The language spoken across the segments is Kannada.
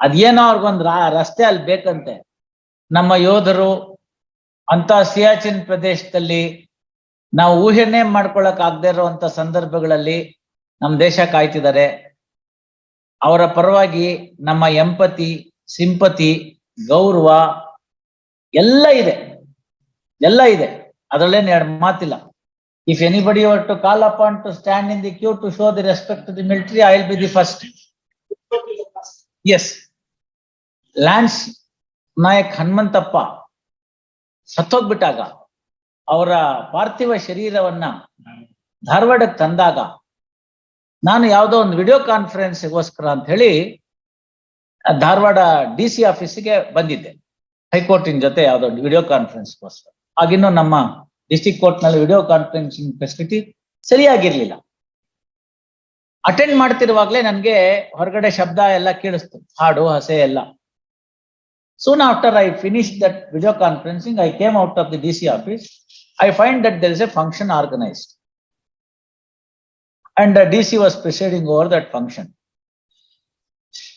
ಅದೇನೋ ಅವ್ರಿಗೊಂದು ರಸ್ತೆ ಅಲ್ಲಿ ಬೇಕಂತೆ. ನಮ್ಮ ಯೋಧರು ಅಂತ ಸಿಯಾಚಿನ್ ಪ್ರದೇಶದಲ್ಲಿ ನಾವು ಊಹೆನೇ ಮಾಡ್ಕೊಳಕ್ ಆಗದೆ ಇರುವಂತ ಸಂದರ್ಭಗಳಲ್ಲಿ ನಮ್ಮ ದೇಶ ಕಾಯ್ತಿದ್ದಾರೆ. ಅವರ ಪರವಾಗಿ ನಮ್ಮ ಎಂಪತಿ, ಸಿಂಪತಿ, ಗೌರವ ಎಲ್ಲ ಇದೆ. ಎಲ್ಲ ಇದೆ. ಅದರಲ್ಲೇನು ಎರಡು ಮಾತಿಲ್ಲ. If anybody were to call upon to stand in the queue to show the respect to the military I will be the first as lance Naik Hanumanthappa ಸತ್ತೋಗ್ಬಿಟ್ಟಾಗ ಅವರ ಪಾರ್ಥಿವ ಶರೀರವನ್ನ ಧಾರವಾಡಕ್ಕೆ ತಂದಾಗ ನಾನು ಯಾವುದೋ ಒಂದು ವಿಡಿಯೋ ಕಾನ್ಫರೆನ್ಸ್ಗೋಸ್ಕರ ಅಂತ ಹೇಳಿ ಧಾರವಾಡ ಡಿ ಸಿ ಆಫೀಸಿಗೆ ಬಂದಿದ್ದೆ. ಹೈಕೋರ್ಟಿನ ಜೊತೆ ಯಾವುದೋ ವಿಡಿಯೋ ಕಾನ್ಫರೆನ್ಸ್ಗೋಸ್ಕರ. ಆಗಿನ್ನೂ ನಮ್ಮ ಡಿಸ್ಟಿಕ್ ಕೋರ್ಟ್ನಲ್ಲಿ ವಿಡಿಯೋ ಕಾನ್ಫರೆನ್ಸಿಂಗ್ ಫೆಸಿಲಿಟಿ ಸರಿಯಾಗಿರ್ಲಿಲ್ಲ. ಅಟೆಂಡ್ ಮಾಡ್ತಿರುವಾಗಲೇ ನನ್ಗೆ ಹೊರಗಡೆ ಶಬ್ದ ಎಲ್ಲ ಕೇಳಿಸ್ತು. ಹಾಡು, ಹಸೆ ಎಲ್ಲ. Soon after I finished that video conferencing, I came out of the DC office. I find that there is a function organized. And the DC was presiding over that function.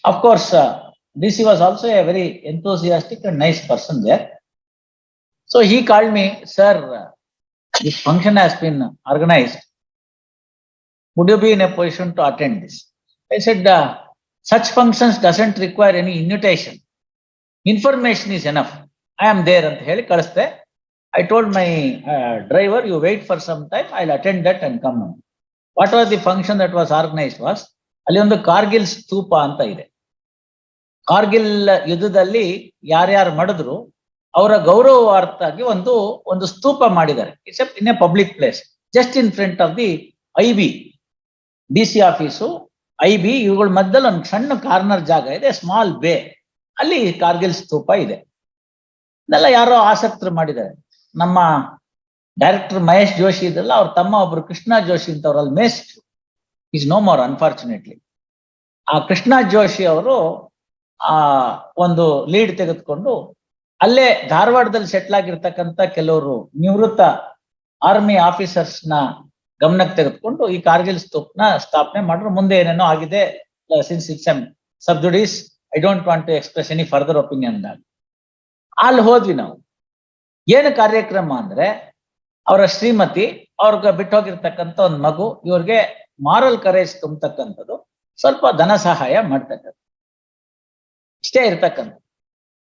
Of course, uh, DC was also a very enthusiastic and nice person there. So he called me, sir, this function has been organized. Would you be in a position to attend this? I said, uh, such functions doesn't require any invitation. Information is enough I am there ಅಂತ ಹೇಳಿ ಕಳಿಸ್ದೆ. I told my driver you wait for some time I attend that and come. What was the function that was organise was ಅಲ್ಲಿ ಒಂದು ಕಾರ್ಗಿಲ್ ಸ್ತೂಪ ಅಂತ ಇದೆ. ಕಾರ್ಗಿಲ್ ಯುದ್ಧದಲ್ಲಿ ಯಾರ್ಯಾರು ಮಾಡಿದ್ರು, ಅವರ ಗೌರವಾರ್ಥಾಗಿ ಒಂದು ಒಂದು ಸ್ತೂಪ ಮಾಡಿದ್ದಾರೆ. It's in a public place just in front of the I B D C office I B ಇವುಗಳ ಮಧ್ಯದಲ್ಲಿ ಒಂದು ಸಣ್ಣ ಕಾರ್ನರ್ ಜಾಗ ಇದೆ ಸ್ಮಾಲ್ ಬೇ ಅಲ್ಲಿ ಕಾರ್ಗಿಲ್ ಸ್ತೂಪ ಇದೆ. ಇದೆಲ್ಲ ಯಾರೋ ಆಸಕ್ತರು ಮಾಡಿದ್ದಾರೆ. ನಮ್ಮ ಡೈರೆಕ್ಟರ್ ಮಹೇಶ್ ಜೋಶಿ ಇದ್ರಲ್ಲ, ಅವ್ರ ತಮ್ಮ ಒಬ್ರು ಕೃಷ್ಣ ಜೋಶಿ ಅಂತ ಅವ್ರಲ್ಲಿ ಮೇಸ್ಟ್. ಈಸ್ ನೋ ಮೋರ್ ಅನ್ಫಾರ್ಚುನೇಟ್ಲಿ ಆ ಕೃಷ್ಣ ಜೋಶಿ ಅವರು, ಆ, ಒಂದು ಲೀಡ್ ತೆಗೆದುಕೊಂಡು ಅಲ್ಲೇ ಧಾರವಾಡದಲ್ಲಿ ಸೆಟ್ಲ್ ಆಗಿರ್ತಕ್ಕಂಥ ಕೆಲವರು ನಿವೃತ್ತ ಆರ್ಮಿ ಆಫೀಸರ್ಸ್ನ ಗಮನಕ್ಕೆ ತೆಗೆದುಕೊಂಡು ಈ ಕಾರ್ಗಿಲ್ ಸ್ತೂಪ್ನ ಸ್ಥಾಪನೆ ಮಾಡಿದ್ರು. ಮುಂದೆ ಏನೇನೋ ಆಗಿದೆ since it's sub judice I don't want to express any further opinion ಅಲ್ಲಿ ಹೋದ್ವಿ ನಾವು. ಏನು ಕಾರ್ಯಕ್ರಮ ಅಂದ್ರೆ, ಅವರ ಶ್ರೀಮತಿ, ಅವ್ರಿಗೆ ಬಿಟ್ಟು ಹೋಗಿರ್ತಕ್ಕಂಥ ಒಂದು ಮಗು, ಇವ್ರಿಗೆ ಮಾರಲ್ ಕರೇಜ್ ತುಂಬತಕ್ಕಂಥದ್ದು, ಸ್ವಲ್ಪ ಧನ ಸಹಾಯ ಮಾಡ್ತಕ್ಕಂಥದ್ದು. ಇಷ್ಟೇ ಇರ್ತಕ್ಕಂಥ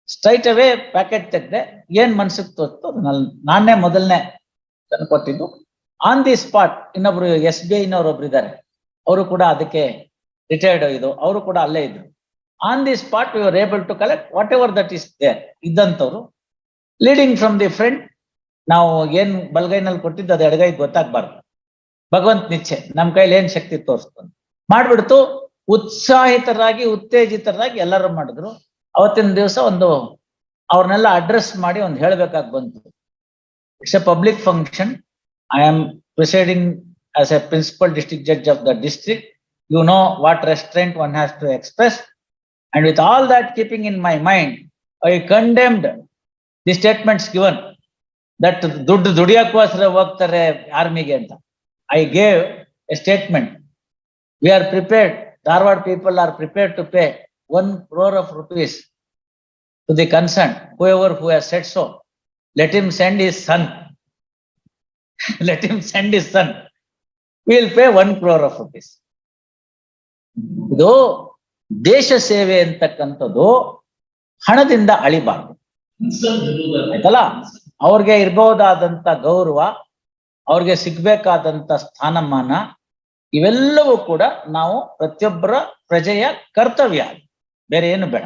ಸ್ಟ್ರೈಟ್ ಅವೇ ಪ್ಯಾಕೆಟ್ ತೆಗ್ದೆ, ಏನ್ ಮನ್ಸಿಗೆ ತೋರ್ತು ನಾನೇ ಮೊದಲನೇ ತಂದು ಕೊಟ್ಟಿದ್ದು. ಆನ್ ದಿ ಸ್ಪಾಟ್ ಇನ್ನೊಬ್ರು ಎಸ್ ಬಿ ಐನವ್ರು ಒಬ್ರು ಇದ್ದಾರೆ ಅವರು ಕೂಡ ಅದಕ್ಕೆ ರಿಟೈರ್ಡ್ ಇದು. ಅವರು ಕೂಡ ಅಲ್ಲೇ ಇದ್ರು. On the spot are able to collect whatever that is there ಇದ್ದಂಥವ್ರು. Leading from the front ನಾವು ಏನ್ ಬಲಗೈನಲ್ಲಿ ಕೊಟ್ಟಿದ್ದು ಅದು ಎಡಗೈ ಗೊತ್ತಾಗ್ಬಾರ್ದು. ಭಗವಂತ ನಿಚ್ಚೆ, ನಮ್ಮ ಕೈಲಿ ಏನ್ ಶಕ್ತಿ ತೋರಿಸ್ತಾನೆ ಮಾಡ್ಬಿಡ್ತು, ಉತ್ಸಾಹಿತರಾಗಿ, ಉತ್ತೇಜಿತರಾಗಿ ಎಲ್ಲರೂ ಮಾಡಿದ್ರು. ಅವತ್ತಿನ ದಿವಸ ಒಂದು ಅವ್ರನ್ನೆಲ್ಲ ಅಡ್ರೆಸ್ ಮಾಡಿ ಒಂದು ಹೇಳ್ಬೇಕಾಗಿ ಬಂತು. It's a public function I am presiding as a principal district judge of the district you know what restaurant one has to express and with all that keeping in my mind I condemned the statements given that ದುಡ್ಡು ದುಡಿಯೋಕ್ಕೋಸ್ಕರ ಹೋಗ್ತಾರೆ ಆರ್ಮಿಗೆ ಅಂತ. I gave a statement we are prepared Dharwad people are prepared to pay one crore of rupees to the concern whoever who has set so let him send his son let him send his son will pay one crore of rupees ಇದು ದೇಶ ಸೇವೆ ಅಂತಕ್ಕಂಥದ್ದು ಹಣದಿಂದ ಅಳಿಬಾರ್ದು. ಆಯ್ತಲ್ಲ? ಅವ್ರಿಗೆ ಇರಬಹುದಾದಂತ ಗೌರವ, ಅವ್ರಿಗೆ ಸಿಗ್ಬೇಕಾದಂತ ಸ್ಥಾನಮಾನ, ಇವೆಲ್ಲವೂ ಕೂಡ ನಾವು ಪ್ರತಿಯೊಬ್ಬರ ಪ್ರಜೆಯ ಕರ್ತವ್ಯ. ಬೇರೆ ಏನು ಬೇಡ.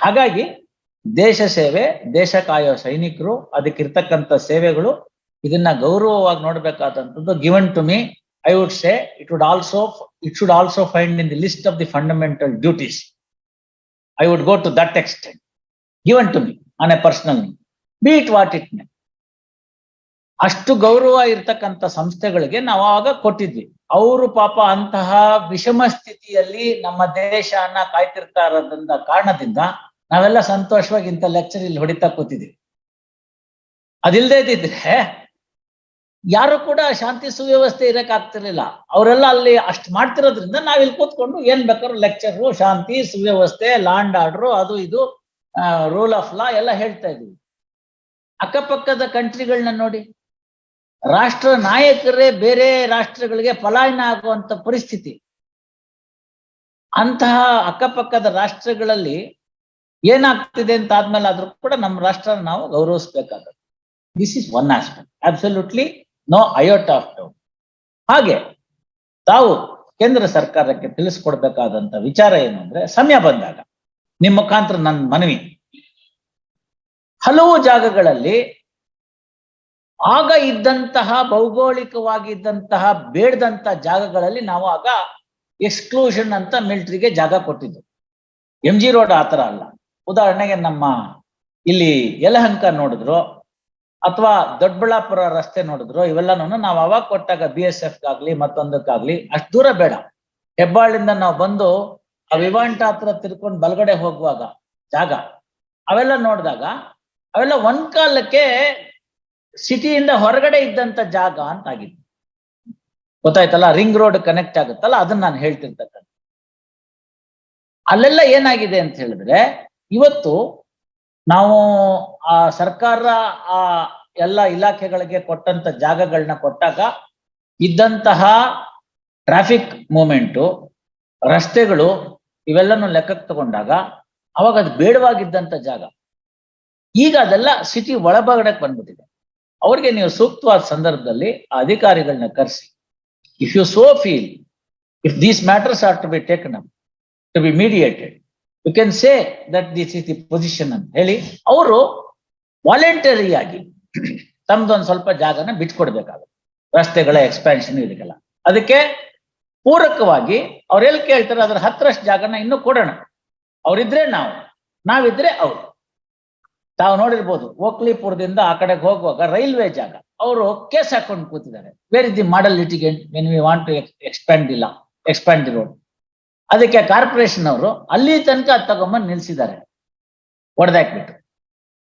ಹಾಗಾಗಿ ದೇಶ ಸೇವೆ, ದೇಶ ಕಾಯೋ ಸೈನಿಕರು, ಅದಕ್ಕಿರ್ತಕ್ಕಂಥ ಸೇವೆಗಳು, ಇದನ್ನ ಗೌರವವಾಗಿ ನೋಡ್ಬೇಕಾದಂಥದ್ದು given to me I say it would also it should also find in the list of the fundamental duties. I would go to that extent, given to me on a personal name, be it what it may. ಅಷ್ಟು ಗೌರವ ಇರ್ತಕ್ಕಂಥ ಸಂಸ್ಥೆಗಳಿಗೆ ನಾವು ಆಗ ಕೊಟ್ಟಿದ್ವಿ ಅವರು ಪಾಪ ಅಂತಹ ವಿಷಮ ಸ್ಥಿತಿಯಲ್ಲಿ ನಮ್ಮ ದೇಶನ ಕಾಯ್ತಿರ್ತಾ ಇರೋದ್ರಿಂದ ಕಾರಣದಿಂದ ನಾವೆಲ್ಲ ಸಂತೋಷವಾಗಿ ಇಂಥ ಲೆಕ್ಚರ್ ಇಲ್ಲಿ ಹೊಡಿತಾ ಕೂತಿದ್ವಿ ಅದಿಲ್ಲದೆ ಇದ್ದಿದ್ರೆ ಯಾರು ಕೂಡ ಶಾಂತಿ ಸುವ್ಯವಸ್ಥೆ ಇರಕ್ ಆಗ್ತಿರ್ಲಿಲ್ಲ ಅವರೆಲ್ಲ ಅಲ್ಲಿ ಅಷ್ಟ್ ಮಾಡ್ತಿರೋದ್ರಿಂದ ನಾವ್ ಇಲ್ಲಿ ಕೂತ್ಕೊಂಡು ಏನ್ ಬೇಕಾದ್ರು ಲೆಕ್ಚರು ಶಾಂತಿ ಸುವ್ಯವಸ್ಥೆ ಲ್ಯಾಂಡ್ ಆರ್ಡರ್ ಅದು ಇದು ರೂಲ್ ಆಫ್ ಲಾ ಎಲ್ಲ ಹೇಳ್ತಾ ಇದೀವಿ. ಅಕ್ಕಪಕ್ಕದ ಕಂಟ್ರಿಗಳನ್ನ ನೋಡಿ. ರಾಷ್ಟ್ರ ನಾಯಕರೇ ಬೇರೆ ರಾಷ್ಟ್ರಗಳಿಗೆ ಪಲಾಯನ ಆಗುವಂತ ಪರಿಸ್ಥಿತಿ. ಅಂತಹ ಅಕ್ಕಪಕ್ಕದ ರಾಷ್ಟ್ರಗಳಲ್ಲಿ ಏನಾಗ್ತಿದೆ ಅಂತ ಆದ್ಮೇಲೆ ಆದ್ರೂ ಕೂಡ ನಮ್ಮ ರಾಷ್ಟ್ರ ನಾವು ಗೌರವಿಸ್ಬೇಕಾಗುತ್ತೆ. This is one aspect absolutely no iota of doubt. ಹಾಗೆ ತಾವು ಕೇಂದ್ರ ಸರ್ಕಾರಕ್ಕೆ ತಿಳಿಸ್ಕೊಡ್ಬೇಕಾದಂತ ವಿಚಾರ ಏನು ಅಂದ್ರೆ ಸಮಯ ಬಂದಾಗ ನಿಮ್ಮ ಮುಖಾಂತರ ನನ್ನ ಮನವಿ. ಹಲವು ಜಾಗಗಳಲ್ಲಿ ಆಗ ಇದ್ದಂತಹ ಭೌಗೋಳಿಕವಾಗಿದ್ದಂತಹ ಬೇಡದಂತ ಜಾಗಗಳಲ್ಲಿ ನಾವು ಆಗ ಎಕ್ಸ್ಕ್ಲೂಷನ್ ಅಂತ ಮಿಲಿಟರಿಗೆ ಜಾಗ ಕೊಟ್ಟಿದ್ದು. ಎಂ ಜಿ ರೋಡ್ ಆತರ ಅಲ್ಲ. ಉದಾಹರಣೆಗೆ ನಮ್ಮ ಇಲ್ಲಿ ಯಲಹಂಕ ನೋಡಿದ್ರು. ಅಥವಾ ದೊಡ್ಡಬಳ್ಳಾಪುರ ರಸ್ತೆ ನೋಡಿದ್ರು ಇವೆಲ್ಲನೂ ನಾವು ಅವಾಗ ಕೊಟ್ಟಾಗ ಬಿ ಎಸ್ ಎಫ್ ಆಗ್ಲಿ ಮತ್ತೊಂದಕ್ಕಾಗ್ಲಿ, ಅಷ್ಟು ದೂರ ಬೇಡ. ಹೆಬ್ಬಾಳಿಂದ ನಾವು ಬಂದು ಆ ವಿವಾಂಟ ಹತ್ರ ತಿರ್ಕೊಂಡು ಬಲಗಡೆ ಹೋಗುವಾಗ ಜಾಗ, ಅವೆಲ್ಲ ನೋಡಿದಾಗ, ಅವೆಲ್ಲ ಒಂದ್ ಕಾಲಕ್ಕೆ ಸಿಟಿಯಿಂದ ಹೊರಗಡೆ ಇದ್ದಂತ ಜಾಗ ಅಂತ ಆಗಿತ್ತು ಗೊತ್ತಾಯ್ತಲ್ಲ? ರಿಂಗ್ ರೋಡ್ ಕನೆಕ್ಟ್ ಆಗುತ್ತಲ್ಲ? ಅದನ್ನ ನಾನು ಹೇಳ್ತಿರ್ತಕ್ಕಂಥ ಅಲ್ಲೆಲ್ಲ ಏನಾಗಿದೆ ಅಂತ ಹೇಳಿದ್ರೆ, ಇವತ್ತು ನಾವು ಆ ಸರ್ಕಾರ ಆ ಎಲ್ಲ ಇಲಾಖೆಗಳಿಗೆ ಕೊಟ್ಟಂತ ಜಾಗಗಳನ್ನ ಕೊಟ್ಟಾಗ ಇದ್ದಂತಹ ಟ್ರಾಫಿಕ್ ಮೂಮೆಂಟು, ರಸ್ತೆಗಳು ಇವೆಲ್ಲನೂ ಲೆಕ್ಕಕ್ಕೆ ತಗೊಂಡಾಗ ಅವಾಗ ಅದು ಬೇಡವಾಗಿದ್ದಂತ ಜಾಗ. ಈಗ ಅದೆಲ್ಲ ಸಿಟಿ ಒಳಭಾಗಕ್ಕೆ ಬಂದ್ಬಿಟ್ಟಿದೆ. ಅವ್ರಿಗೆ ನೀವು ಸೂಕ್ತವಾದ ಸಂದರ್ಭದಲ್ಲಿ ಆ ಅಧಿಕಾರಿಗಳನ್ನ ಕರೆಸಿ. If you so feel if these matters are to be taken up to be mediated you can say that this is the position ಅಂತ ಹೇಳಿ, ಅವರು ವಾಲಂಟರಿ ಆಗಿ ತಮ್ದೊಂದು ಸ್ವಲ್ಪ ಜಾಗನ ಬಿಟ್ಕೊಡ್ಬೇಕಾಗುತ್ತೆ. ರಸ್ತೆಗಳ ಎಕ್ಸ್ಪ್ಯಾನ್ಷನ್ ಇದಕ್ಕೆಲ್ಲ. ಅದಕ್ಕೆ ಪೂರಕವಾಗಿ ಅವ್ರು ಎಲ್ಲಿ ಕೇಳ್ತಾರೆ, ಅದ್ರ ಹತ್ತರಷ್ಟು ಜಾಗನ ಇನ್ನೂ ಕೊಡೋಣ. ಅವರಿದ್ರೆ ನಾವು, ನಾವಿದ್ರೆ ಅವ್ರು. ತಾವು ನೋಡಿರ್ಬೋದು ಓಕ್ಲಿಪುರದಿಂದ ಆ ಕಡೆಗೆ ಹೋಗುವಾಗ ರೈಲ್ವೆ ಜಾಗ. ಅವರು ಕೇಸ್ ಹಾಕೊಂಡು ಕೂತಿದ್ದಾರೆ. Where is the model litigant we want to expand ಇಲ್ಲ ಎಕ್ಸ್ಪ್ಯಾಂಡ್ ದಿ ರೋಡ್ ಅದಕ್ಕೆ ಕಾರ್ಪೊರೇಷನ್ ಅವರು ಅಲ್ಲಿ ತನಕ ಅದು ತಗೊಂಬಂದು ನಿಲ್ಸಿದ್ದಾರೆ. ಹೊಡೆದಾಕ್ಬಿಟ್ಟು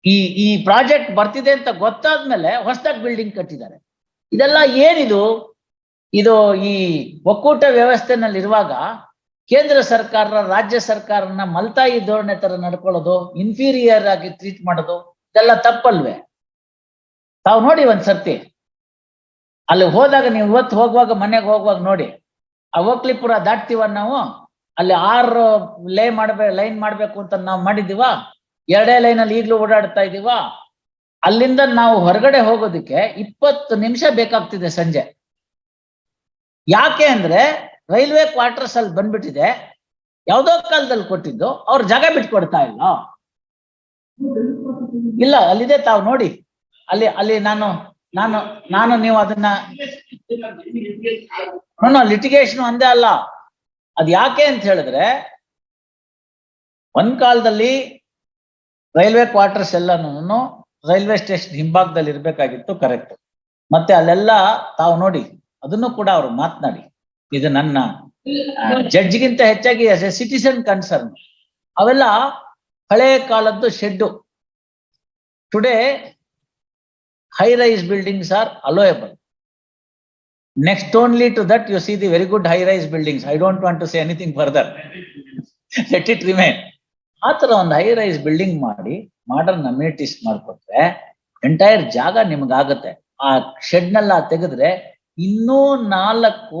ಈ ಈ ಪ್ರಾಜೆಕ್ಟ್ ಬರ್ತಿದೆ ಅಂತ ಗೊತ್ತಾದ್ಮೇಲೆ ಹೊಸದಾಗಿ ಬಿಲ್ಡಿಂಗ್ ಕಟ್ಟಿದ್ದಾರೆ. ಇದೆಲ್ಲ ಏನಿದು? ಇದು ಈ ಒಕ್ಕೂಟ ವ್ಯವಸ್ಥೆನಲ್ಲಿರುವಾಗ ಕೇಂದ್ರ ಸರ್ಕಾರ ರಾಜ್ಯ ಸರ್ಕಾರನ ಮಲ್ತಾಯಿ ಧೋರಣೆ ತರ ನಡ್ಕೊಳ್ಳೋದು ಇನ್ಫೀರಿಯರ್ ಆಗಿ ಟ್ರೀಟ್ ಮಾಡೋದು, ಇದೆಲ್ಲ ತಪ್ಪಲ್ವೇ? ತಾವು ನೋಡಿ ಒಂದ್ ಸರ್ತಿ. ಅಲ್ಲಿ ಹೋದಾಗ ನೀವು ಇವತ್ತು ಹೋಗುವಾಗ ಮನೆಗೆ ಹೋಗುವಾಗ ನೋಡಿ. ಆ ಪುರ ದಾಟ್ತೀವ ನಾವು? ಅಲ್ಲಿ ಆರು ಲೇ ಮಾಡ್ಬೇ, ಲೈನ್ ಮಾಡ್ಬೇಕು ಅಂತ ನಾವು ಮಾಡಿದೀವ ಎರಡೇ ಲೈನ್ ಅಲ್ಲಿ ಈಗಲೂ ಓಡಾಡ್ತಾ ಇದೀವ? ಅಲ್ಲಿಂದ ನಾವು ಹೊರಗಡೆ ಹೋಗೋದಕ್ಕೆ ಇಪ್ಪತ್ತು ನಿಮಿಷ ಬೇಕಾಗ್ತಿದೆ ಸಂಜೆ. ಯಾಕೆ ಅಂದ್ರೆ ರೈಲ್ವೆ ಕ್ವಾರ್ಟರ್ಸ್ ಅಲ್ಲಿ ಬಂದ್ಬಿಟ್ಟಿದೆ. ಯಾವ್ದೋ ಕಾಲದಲ್ಲಿ ಕೊಟ್ಟಿದ್ದು, ಅವ್ರ ಜಾಗ ಬಿಟ್ಕೊಡ್ತಾ ಇಲ್ಲ. ಇಲ್ಲ, ಅಲ್ಲಿದೆ ತಾವು ನೋಡಿ. ಅಲ್ಲಿ ಅಲ್ಲಿ ನಾನು ನಾನು ನಾನು ನೀವು ಅದನ್ನ ಲಿಟಿಗೇಷನ್ ಒಂದೇ ಅಲ್ಲ. ಅದ್ ಯಾಕೆ ಅಂತ ಹೇಳಿದ್ರೆ, ಒಂದ್ ಕಾಲದಲ್ಲಿ ರೈಲ್ವೆ ಕ್ವಾರ್ಟರ್ಸ್ ಎಲ್ಲಾನು ರೈಲ್ವೆ ಸ್ಟೇಷನ್ ಹಿಂಭಾಗದಲ್ಲಿ ಇರ್ಬೇಕಾಗಿತ್ತು ಕರೆಕ್ಟ್ ಮತ್ತೆ ಅಲ್ಲೆಲ್ಲ ತಾವು ನೋಡಿ, ಅದನ್ನು ಕೂಡ ಅವ್ರು ಮಾತನಾಡಿ. ಇದು ನನ್ನ ಜಡ್ಜ್ಗಿಂತ ಹೆಚ್ಚಾಗಿ ಎಸ್ ಎ ಸಿಟಿಸನ್ ಕನ್ಸರ್ನ್ ಅವೆಲ್ಲ ಹಳೆ ಕಾಲದ್ದು shed. Today high rise buildings are allowable next only to that you see the very good high rise buildings I don't want to say anything further let it remain. ಆ ತರ ಒಂದು ಹೈ ರೈಸ್ ಬಿಲ್ಡಿಂಗ್ ಮಾಡಿ ಮಾಡರ್ನ್ ಅಮ್ಯುನಿಟೀಸ್ ಮಾಡ್ಕೊಟ್ರೆ ಎಂಟೈರ್ ಜಾಗ ನಿಮ್ಗಾಗತ್ತೆ. ಆ ಶೆಡ್ನೆಲ್ಲ ತೆಗೆದ್ರೆ ಇನ್ನೂ ನಾಲ್ಕು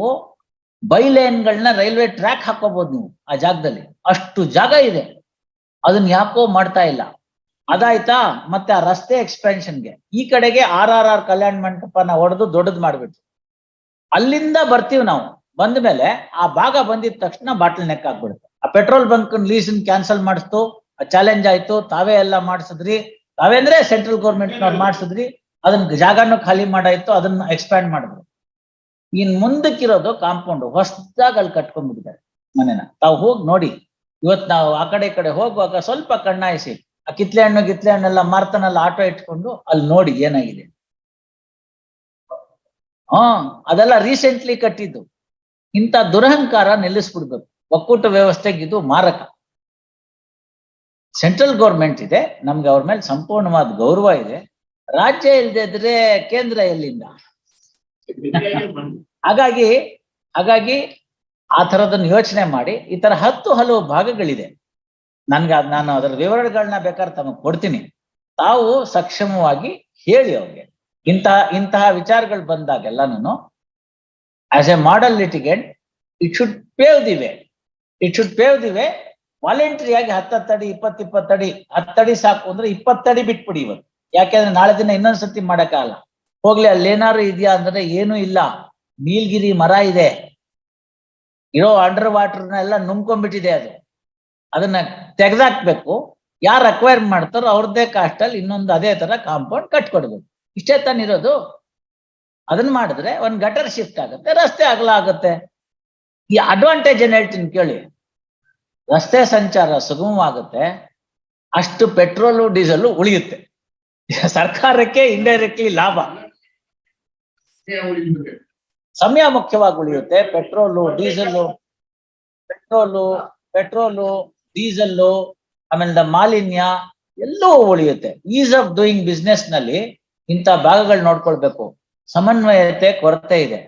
ಬೈಲೇನ್ಗಳನ್ನ ರೈಲ್ವೆ ಟ್ರ್ಯಾಕ್ ಹಾಕೋಬಹುದು ನೀವು ಆ ಜಾಗದಲ್ಲಿ. ಅಷ್ಟು ಜಾಗ ಇದೆ. ಅದನ್ನ ಯಾಕೋ ಮಾಡ್ತಾ ಇಲ್ಲ. ಅದಾಯ್ತಾ? ಮತ್ತೆ ಆ ರಸ್ತೆ ಎಕ್ಸ್ಪೆನ್ಷನ್ಗೆ ಈ ಕಡೆಗೆ ಆರ್ ಆರ್ ಆರ್ ಕಲ್ಯಾಣ ಮಂಟಪನ ಹೊಡೆದು ದೊಡ್ಡದು ಮಾಡ್ಬಿಟ್ಟು ಅಲ್ಲಿಂದ ಬರ್ತೀವಿ ನಾವು. ಬಂದ ಮೇಲೆ ಆ ಭಾಗ ಬಂದಿದ ತಕ್ಷಣ ಬಾಟಲ್ ನೆಕ್ ಆಗ್ಬಿಡುತ್ತೆ. ಆ ಪೆಟ್ರೋಲ್ ಬಂಕ್ ಲೀಸನ್ ಕ್ಯಾನ್ಸಲ್ ಮಾಡಿಸ್ತು. ಚಾಲೆಂಜ್ ಆಯ್ತು. ತಾವೇ ಎಲ್ಲ ಮಾಡಿಸಿದ್ರಿ. ತಾವೇ ಅಂದ್ರೆ ಸೆಂಟ್ರಲ್ ಗೌರ್ಮೆಂಟ್ ಮಾಡಿಸಿದ್ರಿ. ಅದನ್ನ ಜಾಗನೂ ಖಾಲಿ ಮಾಡಾಯ್ತು. ಅದನ್ನ ಎಕ್ಸ್ಪ್ಯಾಂಡ್ ಮಾಡಿದ್ರು. ಇನ್ ಮುಂದಕ್ಕಿರೋದು ಕಾಂಪೌಂಡ್ ಹೊಸದಾಗಿ ಅಲ್ಲಿ ಕಟ್ಕೊಂಡ್ಬಿಟ್ಟಿದ್ದಾರೆ ಮನೆನ. ತಾವು ಹೋಗಿ ನೋಡಿ. ಇವತ್ ನಾವು ಆ ಕಡೆ ಕಡೆ ಹೋಗುವಾಗ ಸ್ವಲ್ಪ ಕಣ್ಣಾಯಿಸಿ. ಆ ಕಿತ್ಲೆ ಹಣ್ಣು ಗಿತ್ಲೆ ಹಣ್ಣೆಲ್ಲ ಮಾರ್ತಾನಲ್ಲ ಆಟೋ ಇಟ್ಕೊಂಡು ಅಲ್ಲಿ ನೋಡಿ ಏನಾಗಿದೆ ಹಾ, ಅದೆಲ್ಲ ರೀಸೆಂಟ್ಲಿ ಕಟ್ಟಿದ್ದು. ಇಂಥ ದುರಹಂಕಾರ ನಿಲ್ಲಿಸ್ಬಿಡ್ಬೇಕು. ಒಕ್ಕೂಟ ವ್ಯವಸ್ಥೆಗೆ ಇದು ಮಾರಕ. ಸೆಂಟ್ರಲ್ ಗೌರ್ಮೆಂಟ್ ಇದೆ, ನಮ್ಗೆ ಅವ್ರ ಮೇಲೆ ಸಂಪೂರ್ಣವಾದ ಗೌರವ ಇದೆ. ರಾಜ್ಯ ಇಲ್ಲದೆ ಇದ್ರೆ ಕೇಂದ್ರ ಎಲ್ಲಿಂದ? ಹಾಗಾಗಿ ಹಾಗಾಗಿ ಆ ಥರದನ್ನು ಯೋಚನೆ ಮಾಡಿ, ಈ ತರ ಹತ್ತು ಹಲವು ಭಾಗಗಳಿದೆ. ನನ್ಗೆ ನಾನು ಅದರ ವಿವರಗಳನ್ನ ಬೇಕಾದ್ರೆ ತಮಗೆ ಕೊಡ್ತೀನಿ. ತಾವು ಸಕ್ಷಮವಾಗಿ ಹೇಳಿ ಅವ್ರಿಗೆ. ಇಂತಹ ಇಂತಹ ವಿಚಾರಗಳು ಬಂದಾಗೆಲ್ಲನೂ as a model litigant it should pave the way it should pave the way ವಾಲಂಟ್ರಿಯಾಗಿ ಹತ್ತತ್ತಡಿ ಇಪ್ಪತ್ ಇಪ್ಪತ್ತಡಿ ಹತ್ತಡಿ ಸಾಕು ಅಂದ್ರೆ ಇಪ್ಪತ್ತಡಿ ಬಿಟ್ಬಿಡಿ ಇವತ್ತು. ಯಾಕೆಂದ್ರೆ ನಾಳೆ ದಿನ ಇನ್ನೊಂದ್ಸತಿ ಮಾಡಕ್ಕಾಗಲ್ಲ. ಹೋಗ್ಲಿ ಅಲ್ಲೇನಾದ್ರು ಇದೆಯಾ ಅಂದ್ರೆ ಏನೂ ಇಲ್ಲ. ನೀಲ್ಗಿರಿ ಮರ ಇದೆ. ಇರೋ ಅಂಡರ್ ವಾಟರ್ನ ಎಲ್ಲ ನುಂಗ್ಕೊಂಡ್ಬಿಟ್ಟಿದೆ ಅದು. ಅದನ್ನ ತೆಗೆದಾಕ್ಬೇಕು. ಯಾರು ಅಕ್ವೈರ್ ಮಾಡ್ತಾರೋ ಅವ್ರದ್ದೇ ಕಾಸ್ಟ್ ಅಲ್ಲಿ ಇನ್ನೊಂದು ಅದೇ ತರ ಕಾಂಪೌಂಡ್ ಕಟ್ಕೊಡ್ಬೇಕು. ಇಷ್ಟೇ ತಾನಿರೋದು ಅದನ್ನ ಮಾಡಿದ್ರೆ ಒಂದ್ ಗಟರ್ ಶಿಫ್ಟ್ ಆಗುತ್ತೆ, ರಸ್ತೆ ಅಗಲ ಆಗುತ್ತೆ. ಈ ಅಡ್ವಾಂಟೇಜ್ ಏನ್ ಹೇಳ್ತೀನಿ ಕೇಳಿ. ರಸ್ತೆ ಸಂಚಾರ ಸುಗಮವಾಗುತ್ತೆ, ಅಷ್ಟು ಪೆಟ್ರೋಲು ಡೀಸೆಲ್ ಉಳಿಯುತ್ತೆ. ಸರ್ಕಾರಕ್ಕೆ ಇಂಡೈರೆಕ್ಟ್ಲಿ ಲಾಭ. ಸಮಯ ಮುಖ್ಯವಾಗಿ ಉಳಿಯುತ್ತೆ petrol diesel petrol petrol diesel ಆಮೇಲೆ ಮಾಲಿನ್ಯ ಎಲ್ಲವೂ ಉಳಿಯುತ್ತೆ. ಈಸ್ ಆಫ್ ಡೂಯಿಂಗ್ ಬಿಸ್ನೆಸ್ನಲ್ಲಿ ಇಂಥ ಭಾಗಗಳು ನೋಡ್ಕೊಳ್ಬೇಕು. ಸಮನ್ವಯತೆ, ಕೊರತೆ ಇದೆ.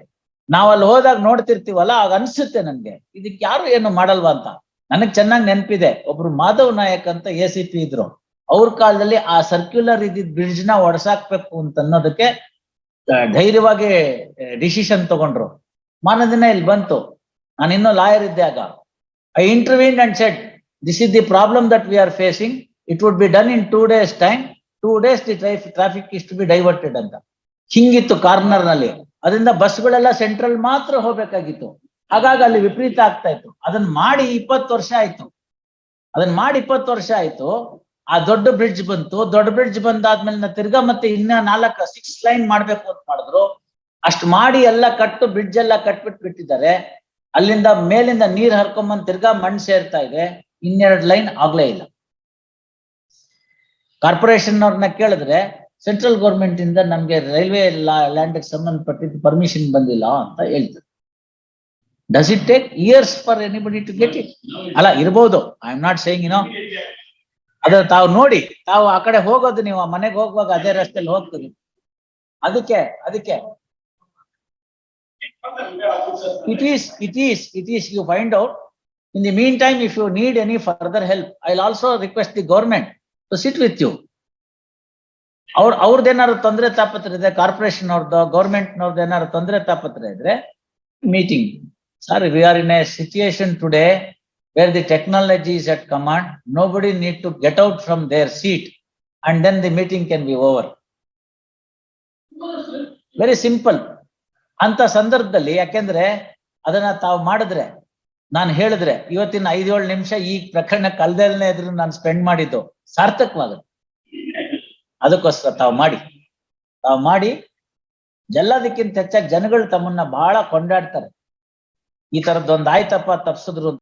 ನಾವ್ ಅಲ್ಲಿ ಹೋದಾಗ ನೋಡ್ತಿರ್ತೀವಲ್ಲ, ಆಗ ಅನ್ಸುತ್ತೆ ನನ್ಗೆ. ಇದಕ್ಕೆ ಯಾರು ಏನು ಮಾಡಲ್ವಾ ಅಂತ. ನನಗ್ ಚೆನ್ನಾಗಿ ನೆನಪಿದೆ. ಒಬ್ರು ಮಾಧವ್ ನಾಯಕ್ ಅಂತ ಎ ಸಿ ಪಿ ಇದ್ರು. ಅವ್ರ ಕಾಲದಲ್ಲಿ ಆ ಸರ್ಕ್ಯುಲರ್ ಇದ್ದಿದ್ ಬ್ರಿಡ್ಜ್ನ ಒಡಸಾಕ್ಬೇಕು ಅಂತ ಅನ್ನೋದಕ್ಕೆ ಧೈರ್ಯವಾಗಿ ಡಿಸಿಷನ್ ತಗೊಂಡ್ರು. ಮಾನದಿನ ಇಲ್ಲಿ ಬಂತು. ನಾನು ಇನ್ನೂ ಲಾಯರ್ ಇದ್ದೆ ಆಗ. I intervened and said this is the problem that we are facing it would be done in two days time two days the traffic is to be diverted ಅಂತ. ಹಿಂಗಿತ್ತು ಕಾರ್ನರ್ನಲ್ಲಿ. ಅದರಿಂದ ಬಸ್ಗಳೆಲ್ಲ ಸೆಂಟ್ರಲ್ ಮಾತ್ರ ಹೋಗ್ಬೇಕಾಗಿತ್ತು. ಹಾಗಾಗಿ ಅಲ್ಲಿ ವಿಪರೀತ ಆಗ್ತಾ ಇತ್ತು. ಅದನ್ನ ಮಾಡಿ ಇಪ್ಪತ್ತು ವರ್ಷ ಆಯ್ತು. ಅದನ್ನ ಮಾಡಿ ಇಪ್ಪತ್ತು ವರ್ಷ ಆಯ್ತು. ಆ ದೊಡ್ಡ ಬ್ರಿಡ್ಜ್ ಬಂತು. ದೊಡ್ಡ ಬ್ರಿಡ್ಜ್ ಬಂದಾದ್ಮೇಲೆ ನಾ ತಿರ್ಗಾ ಮತ್ತೆ ಇನ್ನ ನಾಲ್ಕ ಸಿಕ್ಸ್ ಲೈನ್ ಮಾಡ್ಬೇಕು ಅಂತ ಮಾಡಿದ್ರು. ಅಷ್ಟ್ ಮಾಡಿ ಎಲ್ಲ ಕಟ್ಟು ಬ್ರಿಡ್ಜ್ ಎಲ್ಲ ಕಟ್ಬಿಟ್ಟು ಬಿಟ್ಟಿದ್ದಾರೆ. ಅಲ್ಲಿಂದ ಮೇಲಿಂದ ನೀರ್ ಹರ್ಕೊಂಬಂದ್ ತಿರ್ಗಾ ಮಣ್ಣು ಸೇರ್ತಾ ಇದೆ. ಇನ್ನೆರಡು ಲೈನ್ ಆಗ್ಲೇ ಇಲ್ಲ. ಕಾರ್ಪೊರೇಷನ್ ಅವ್ರನ್ನ ಕೇಳಿದ್ರೆ ಸೆಂಟ್ರಲ್ ಗೌರ್ಮೆಂಟ್ ಇಂದ ನಮ್ಗೆ ರೈಲ್ವೆ ಲ್ಯಾಂಡ್ ಸಂಬಂಧಪಟ್ಟಿದ್ದು ಪರ್ಮಿಷನ್ ಬಂದಿಲ್ಲ ಅಂತ ಹೇಳ್ತಾರೆ. Does it take years for anybody to get it ಅಲ್ಲ, ಇರ್ಬೋದು. I am not saying you know ಅದ್ರ ತಾವು ನೋಡಿ, ತಾವು ಆ ಕಡೆ ಹೋಗೋದು, ನೀವು ಮನೆಗೆ ಹೋಗುವಾಗ ಅದೇ ರಸ್ತೆಯಲ್ಲಿ ಹೋಗ್ತೀರಿ. ಅದಕ್ಕೆ ಅದಕ್ಕೆ. It is it is it is you find out in the meantime if you need any further help i'll also request the government to sit with you ಅವ್ರ ಅವ್ರದ್ದೇನಾದ್ರು ತೊಂದರೆ ತಾಪತ್ರ ಇದೆ ಕಾರ್ಪೊರೇಷನ್ ಅವ್ರದ್ದು ಗೌರ್ಮೆಂಟ್ ಏನಾದ್ರು ತೊಂದರೆ ತಾಪತ್ರ ಇದ್ರೆ meeting sir we are in a situation today where the technology is at command nobody need to get out from their seat and then the meeting can be over very simple ಅಂತ ಸಂದರ್ಭದಲ್ಲಿ ಯಾಕೆಂದ್ರೆ ಅದನ್ನ ತಾವು ಮಾಡಿದ್ರೆ ನಾನು ಹೇಳಿದ್ರೆ ಇವತ್ತಿನ ಐದೇಳು ನಿಮಿಷ ಈ ಪ್ರಕರಣ ಕಲ್ದಲ್ನೇ ಇದ್ರು ನಾನು ಸ್ಪೆಂಡ್ ಮಾಡಿದ್ದು ಸಾರ್ಥಕವಾಗುತ್ತೆ ಅದಕ್ಕೋಸ್ಕರ ತಾವು ಮಾಡಿ. ತಾವು ಮಾಡಿ ಎಲ್ಲದಕ್ಕಿಂತ ಹೆಚ್ಚಾಗಿ ಜನಗಳು ತಮ್ಮನ್ನ ಬಹಳ ಕೊಂಡಾಡ್ತಾರೆ. ಈ ತರದ್ದೊಂದು ಆಯ್ತಪ್ಪ ತಪ್ಸಿದ್ರು